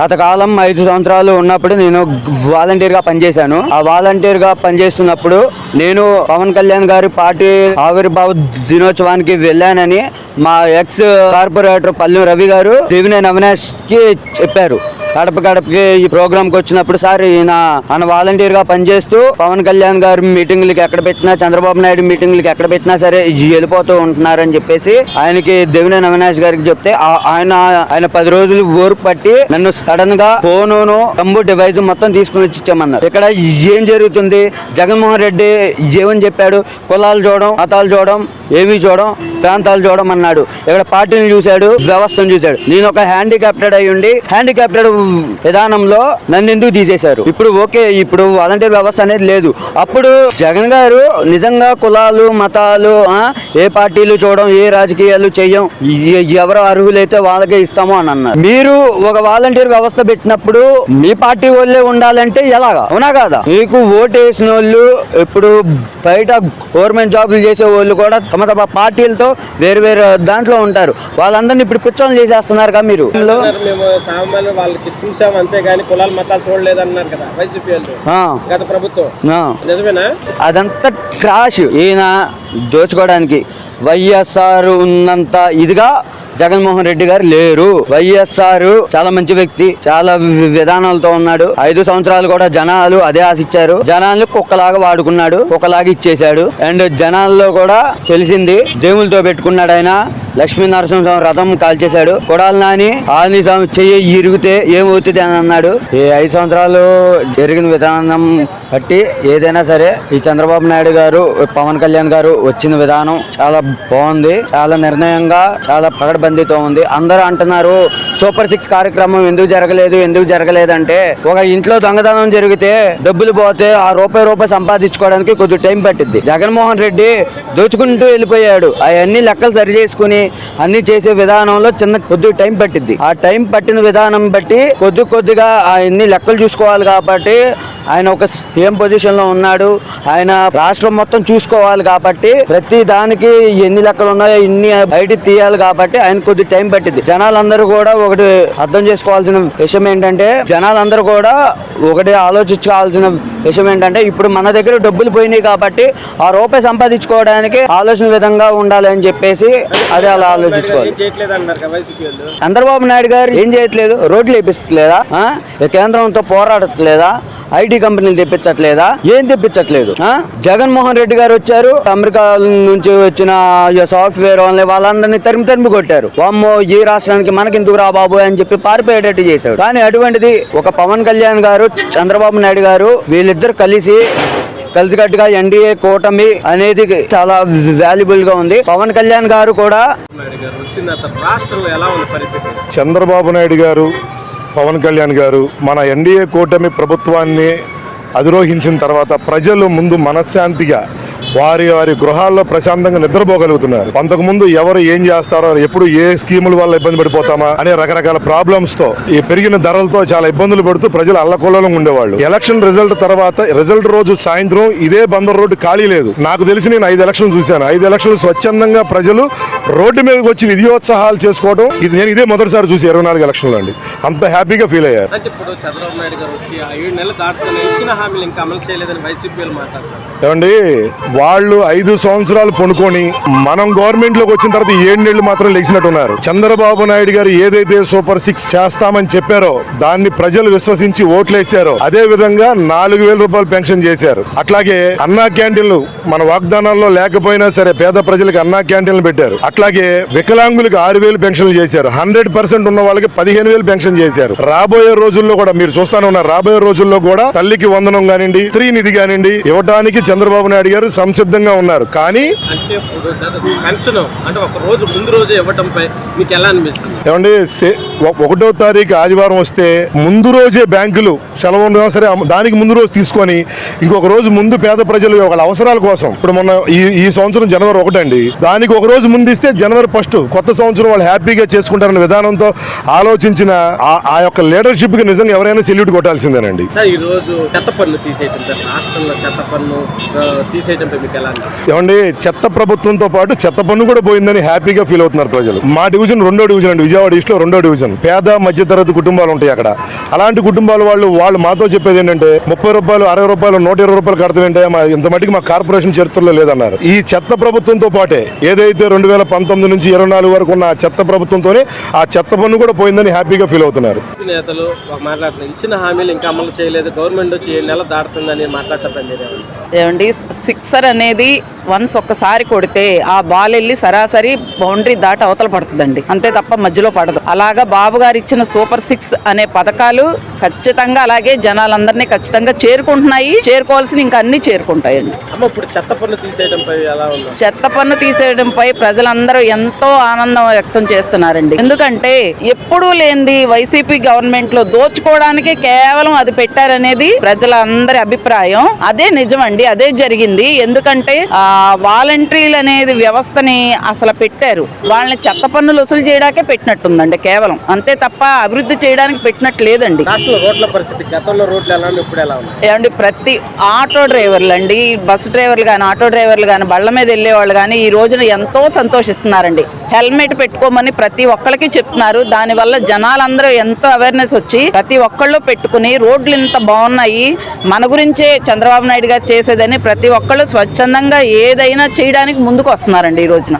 గతకాలం ఐదు సంవత్సరాలు ఉన్నప్పుడు నేను వాలంటీర్గా పనిచేశాను. ఆ వాలంటీర్గా పనిచేస్తున్నప్పుడు నేను పవన్ కళ్యాణ్ గారి పార్టీ ఆవిర్భావ దినోత్సవానికి వెళ్ళానని మా ఎక్స్ కార్పొరేటర్ పల్లెం రవి గారు దేవినేని అవినాష్కి చెప్పారు. గడప గడపకి ఈ ప్రోగ్రామ్కి వచ్చినప్పుడు సార్ ఈయన ఆయన వాలంటీర్గా పనిచేస్తూ పవన్ కళ్యాణ్ గారి మీటింగ్లకి ఎక్కడ పెట్టినా చంద్రబాబు నాయుడు మీటింగ్లకి ఎక్కడ పెట్టినా సరే వెళ్ళిపోతూ ఉంటున్నారని చెప్పేసి ఆయనకి దేవినేని అవినాష్ గారికి చెప్తే ఆయన ఆయన పది రోజులు ఊరు పట్టి నన్ను సడన్గా ఫోను కంబు డివైస్ మొత్తం తీసుకుని వచ్చి ఇచ్చామన్నారు. ఇక్కడ ఏం జరుగుతుంది? జగన్మోహన్ రెడ్డి ఏమని చెప్పాడు కులాలు చూడడం మతాలు చూడడం ఏమీ చూడడం ప్రాంతాలు చూడడం అన్నాడు. ఇక్కడ పార్టీని చూశాడు వ్యవస్థను చూశాడు. నేను ఒక హ్యాండిక్యాప్టెడ్ అయి ఉండి హ్యాండిక్యాప్టెడ్ విధానంలో నన్ను ఎందుకు తీసేశారు? ఇప్పుడు ఓకే ఇప్పుడు వాలంటీర్ వ్యవస్థ అనేది లేదు. అప్పుడు జగన్ గారు నిజంగా కులాలు మతాలు ఏ పార్టీలు చూడడం ఏ రాజకీయాలు చేయం ఎవరు అర్హులైతే వాళ్ళకే ఇస్తాము అని అన్నారు. మీరు ఒక వాలంటీర్ వ్యవస్థ పెట్టినప్పుడు మీ పార్టీ వాళ్ళే ఉండాలంటే ఎలాగా? అవునా కాదా? మీకు ఓటు వేసిన వాళ్ళు ఇప్పుడు బయట గవర్నమెంట్ జాబులు చేసే వాళ్ళు కూడా తమ తమ పార్టీలతో వేరు వేరు దాంట్లో ఉంటారు. వాళ్ళందరినీ ఇప్పుడు పిచ్చోళ్ళు చేసేస్తున్నారుగా మీరు. అన్నారు మేము సామాన్య వాళ్ళకి చూసాం అంతేగాని కులాల మతాలు చూడలేదు అన్నారు కదా వైసీపీ గత ప్రభుత్వం. నిజమేనా? అదంతా క్రాష్. ఈయన దోచుకోవడానికి. వైఎస్ఆర్ ఉన్నంత ఇదిగా జగన్మోహన్ రెడ్డి గారు లేరు. వైఎస్ఆర్ చాలా మంచి వ్యక్తి చాలా విధానాలతో ఉన్నాడు. ఐదు సంవత్సరాలు కూడా జనాలు అదే ఆశిచ్చారు జనాలు కుక్కలాగా వాడుకున్నాడు కుక్కలాగా ఇచ్చేశాడు. అండ్ జనాల్లో కూడా తెలిసింది దేవులతో పెట్టుకున్నాడు ఆయన. లక్ష్మీ నరసింహస్వామి రథం కాల్చేశాడు. కొడాలి నాని ఆంజనేయ స్వామి చెయ్యి ఇరిగితే ఏమవుతుంది అని అన్నాడు. ఈ ఐదు సంవత్సరాలు జరిగిన విధానం బట్టి ఏదైనా సరే ఈ చంద్రబాబు నాయుడు గారు పవన్ కళ్యాణ్ గారు వచ్చిన విధానం చాలా బాగుంది. చాలా నిర్ణయంగా చాలా పగడబందీతో ఉంది. అందరూ అంటున్నారు సూపర్ సిక్స్ కార్యక్రమం ఎందుకు జరగలేదు ఎందుకు జరగలేదు? అంటే ఒక ఇంట్లో దొంగతనం జరిగితే డబ్బులు పోతే ఆ రూపాయి రూపాయి సంపాదించుకోవడానికి కొద్ది టైం పట్టింది జగన్మోహన్ రెడ్డి దోచుకుంటూ వెళ్ళిపోయాడు. అవన్నీ లెక్కలు సరి చేసుకుని అన్ని చేసే విధానంలో చిన్న కొద్ది టైం పట్టింది ఆ టైం పట్టిన విధానం బట్టి కొద్ది కొద్దిగా అన్ని లెక్కలు చూసుకోవాలి కాబట్టి ఆయన ఒక సీఎం పొజిషన్లో ఉన్నాడు ఆయన రాష్ట్రం మొత్తం చూసుకోవాలి కాబట్టి ప్రతి దానికి ఎన్ని లెక్కలు ఉన్నాయో ఇన్ని బయట తీయాలి కాబట్టి ఆయన కొద్ది టైం పట్టింది జనాలందరూ కూడా ఒకటి అర్థం చేసుకోవాల్సిన విషయం ఏంటంటే జనాలందరూ కూడా ఒకటి ఆలోచించుకోవాల్సిన విషయం ఏంటంటే ఇప్పుడు మన దగ్గర డబ్బులు పోయినాయి కాబట్టి ఆ రూపాయి సంపాదించుకోవడానికి ఆలోచన విధంగా ఉండాలి అని చెప్పేసి అదే అలా ఆలోచించుకోవాలి. చంద్రబాబు నాయుడు గారు ఏం చేయట్లేదు? రోడ్లు వేపిస్తలేదా? ఈ కేంద్రంతో పోరాడట్లేదా? ఐటీ కంపెనీలు తెప్పించట్లేదా? ఏం తెప్పించట్లేదు? జగన్మోహన్ రెడ్డి గారు వచ్చారు. అమెరికా నుంచి వచ్చిన సాఫ్ట్వేర్ వాళ్ళందరినీ తరిమి తరిమి కొట్టారు. వామ్మో ఈ రాష్ట్రానికి మనకి ఎందుకు రా బాబు అని చెప్పి పారిపోయేటట్టు చేశాడు. కానీ అటువంటిది ఒక పవన్ కళ్యాణ్ గారు చంద్రబాబు నాయుడు గారు వీళ్ళిద్దరు కలిసి కలిసికట్టుగా ఎన్డీఏ కూటమి అనేది చాలా వాల్యుబుల్గా ఉంది. పవన్ కళ్యాణ్ గారు కూడా చంద్రబాబు నాయుడు గారు పవన్ కళ్యాణ్ గారు మన ఎన్డీఏ కూటమి ప్రభుత్వాన్ని అధిరోహించిన తర్వాత ప్రజలు ముందు మనశ్శాంతిగా వారి వారి గృహాల్లో ప్రశాంతంగా నిద్రపోగలుగుతున్నారు. అంతకుముందు ఎవరు ఏం చేస్తారో ఎప్పుడు ఏ స్కీముల వల్ల ఇబ్బంది పడిపోతామా అనే రకరకాల ప్రాబ్లమ్స్తో ఈ పెరిగిన ధరలతో చాలా ఇబ్బందులు పడుతూ ప్రజలు అల్లకొల్లలో ఉండేవాళ్ళు. ఎలక్షన్ రిజల్ట్ తర్వాత రిజల్ట్ రోజు సాయంత్రం ఇదే బందర్ రోడ్డు ఖాళీ లేదు. నాకు తెలిసి నేను ఐదు ఎలక్షన్లు చూశాను. ఐదు ఎలక్షన్లు స్వచ్ఛందంగా ప్రజలు రోడ్డు మీదకి వచ్చి విధియోత్సహాలు చేసుకోవడం ఇది నేను ఇదే మొదటిసారి చూసి ఇరవై నాలుగు ఎలక్షన్లు అండి. అంత హ్యాపీగా ఫీల్ అయ్యారు. ఏమండి వాళ్ళు ఐదు సంవత్సరాలు పొనుకొని మనం గవర్నమెంట్లోకి వచ్చిన తర్వాత ఏడు మాత్రం లెగిసినట్టున్నారు చంద్రబాబు నాయుడు గారు ఏదైతే సూపర్ సిక్స్ చేస్తామని చెప్పారో దాన్ని ప్రజలు విశ్వసించి ఓట్లేశారో అదే విధంగా నాలుగు వేల రూపాయలు పెన్షన్ చేశారు. అట్లాగే అన్నా క్యాంటీన్లు మన వాగ్దానాల్లో లేకపోయినా సరే పేద ప్రజలకు అన్నా క్యాంటీన్లు పెట్టారు. అట్లాగే వికలాంగులకు ఆరు వేలు పెన్షన్లు చేశారు. హండ్రెడ్ పర్సెంట్ ఉన్న వాళ్ళకి పదిహేను వేలు పెన్షన్ చేశారు. రాబోయే రోజుల్లో కూడా మీరు చూస్తానే ఉన్నారు. రాబోయే రోజుల్లో కూడా తల్లికి వందనం కానివ్వండి స్త్రీ నిధి కానివ్వండి ఇవ్వడానికి చంద్రబాబు నాయుడు గారు సంసిద్ధంగా ఉన్నారు. కానీ ఏమండి ఒకటో తారీఖు ఆదివారం వస్తే ముందు రోజే బ్యాంకులు సెలవు ఉన్నా సరే దానికి ముందు రోజు తీసుకొని ఇంకొక రోజు ముందు పేద ప్రజలు వాళ్ళ అవసరాల కోసం. ఇప్పుడు మొన్న ఈ ఈ సంవత్సరం జనవరి ఒకటండి. దానికి ఒక రోజు ముందు ఇస్తే జనవరి ఫస్ట్ కొత్త సంవత్సరం వాళ్ళు హ్యాపీగా చేసుకుంటారన్న విధానంతో ఆలోచించిన ఆ- ఆ యొక్క లీడర్షిప్కి నిజంగా ఎవరైనా సెల్యూట్ కొట్టాల్సిందేనండి. ఈ రోజు చెత్త పన్ను తీసేయటం రాష్ట్రంలో చెత్త పన్ను ఆ, ఏమండి చెత్త ప్రభుత్వంతో పాటు చెత్త పన్ను కూడా పోయిందని హ్యాపీగా ఫీల్ అవుతున్నారు ప్రజలు. మా డివిజన్ రెండో డివిజన్ అండి విజయవాడ ఈస్ట్లో రెండో డివిజన్. పేద మధ్యతరగతి కుటుంబాలు ఉంటాయి అక్కడ. అలాంటి కుటుంబాల వాళ్ళు వాళ్ళు మాతో చెప్పేది ఏంటంటే ముప్పై రూపాయలు అరవై రూపాయలు నూట ఇరవై రూపాయలు కడతామంటే మా ఇంత మటుకు మా కార్పొరేషన్ చరిత్రలో లేదన్నారు. ఈ చెత్త ప్రభుత్వంతో పాటే ఏదైతే రెండు వేల పంతొమ్మిది నుంచి ఇరవై నాలుగు వరకు ఉన్న ఆ చెత్త ప్రభుత్వంతోనే ఆ చెత్త పన్ను కూడా పోయిందని హ్యాపీగా ఫీల్ అవుతున్నారు. నేతలు ఒక మాట్లాడుతున్నారు. ఇచ్చిన హామీలు ఇంకా అమలు చేయలేదు. గవర్నమెంట్ వచ్చి ఏడు నెలలు దాటుతుందని మాట్లాడతారు. మీరు ఏమంటారు? సిక్సర్ అనేది వన్స్ ఒక్కసారి కొడితే ఆ బాల్ వెళ్ళి సరాసరి బౌండరీ దాటి అవతల పడుతుందండి. అంతే తప్ప మధ్యలో పడదు. అలాగా బాబు గారు ఇచ్చిన సూపర్ సిక్స్ అనే పథకాలు ఖచ్చితంగా అలాగే జనాలందరినీ ఖచ్చితంగా చేరుకుంటున్నాయి. చేరుకోవాల్సిన ఇంకా అన్ని చేరుకుంటాయండి. ఇప్పుడు చెత్త పన్ను తీసేయడంపై చెత్త పన్ను తీసేయడంపై ప్రజలందరూ ఎంతో ఆనందం వ్యక్తం చేస్తున్నారండి. ఎందుకంటే ఎప్పుడూ లేనిది వైసీపీ గవర్నమెంట్లో దోచుకోవడానికి కేవలం అది పెట్టారనేది ప్రజలందరి అభిప్రాయం. అదే నిజమండి అదే జరిగింది. ఎందుకంటే వాలంటీర్లు అనేది వ్యవస్థని అసలు పెట్టారు. వాళ్ళని చెత్త పన్నులు వసూలు చేయడానికే పెట్టినట్టుందండి కేవలం. అంతే తప్ప అభివృద్ధి చేయడానికి పెట్టినట్టు లేదండి రాష్ట్రంలో రోడ్ల పరిస్థితి గతంలో రోడ్లు ఎలా ఉన్నాయి ఇప్పుడు ఎలా ఉన్నాయి? ఏమండి ప్రతి ఆటో డ్రైవర్లు అండి బస్సు డ్రైవర్లు కానీ ఆటో డ్రైవర్లు కానీ బళ్ళ మీద వెళ్ళేవాళ్ళు కానీ ఈ రోజున ఎంతో సంతోషిస్తున్నారండి. హెల్మెట్ పెట్టుకోమని ప్రతి ఒక్కరికి చెప్తున్నారు. దానివల్ల జనాలందరూ ఎంతో అవేర్నెస్ వచ్చి ప్రతి ఒక్కళ్ళు పెట్టుకుని రోడ్లు ఇంత బాగున్నాయి. మన గురించే చంద్రబాబు నాయుడు గారు చేసేదని ప్రతి ఒక్కళ్ళు స్వచ్ఛందంగా ఏదైనా చేయడానికి ముందుకు వస్తున్నారండి ఈ రోజున.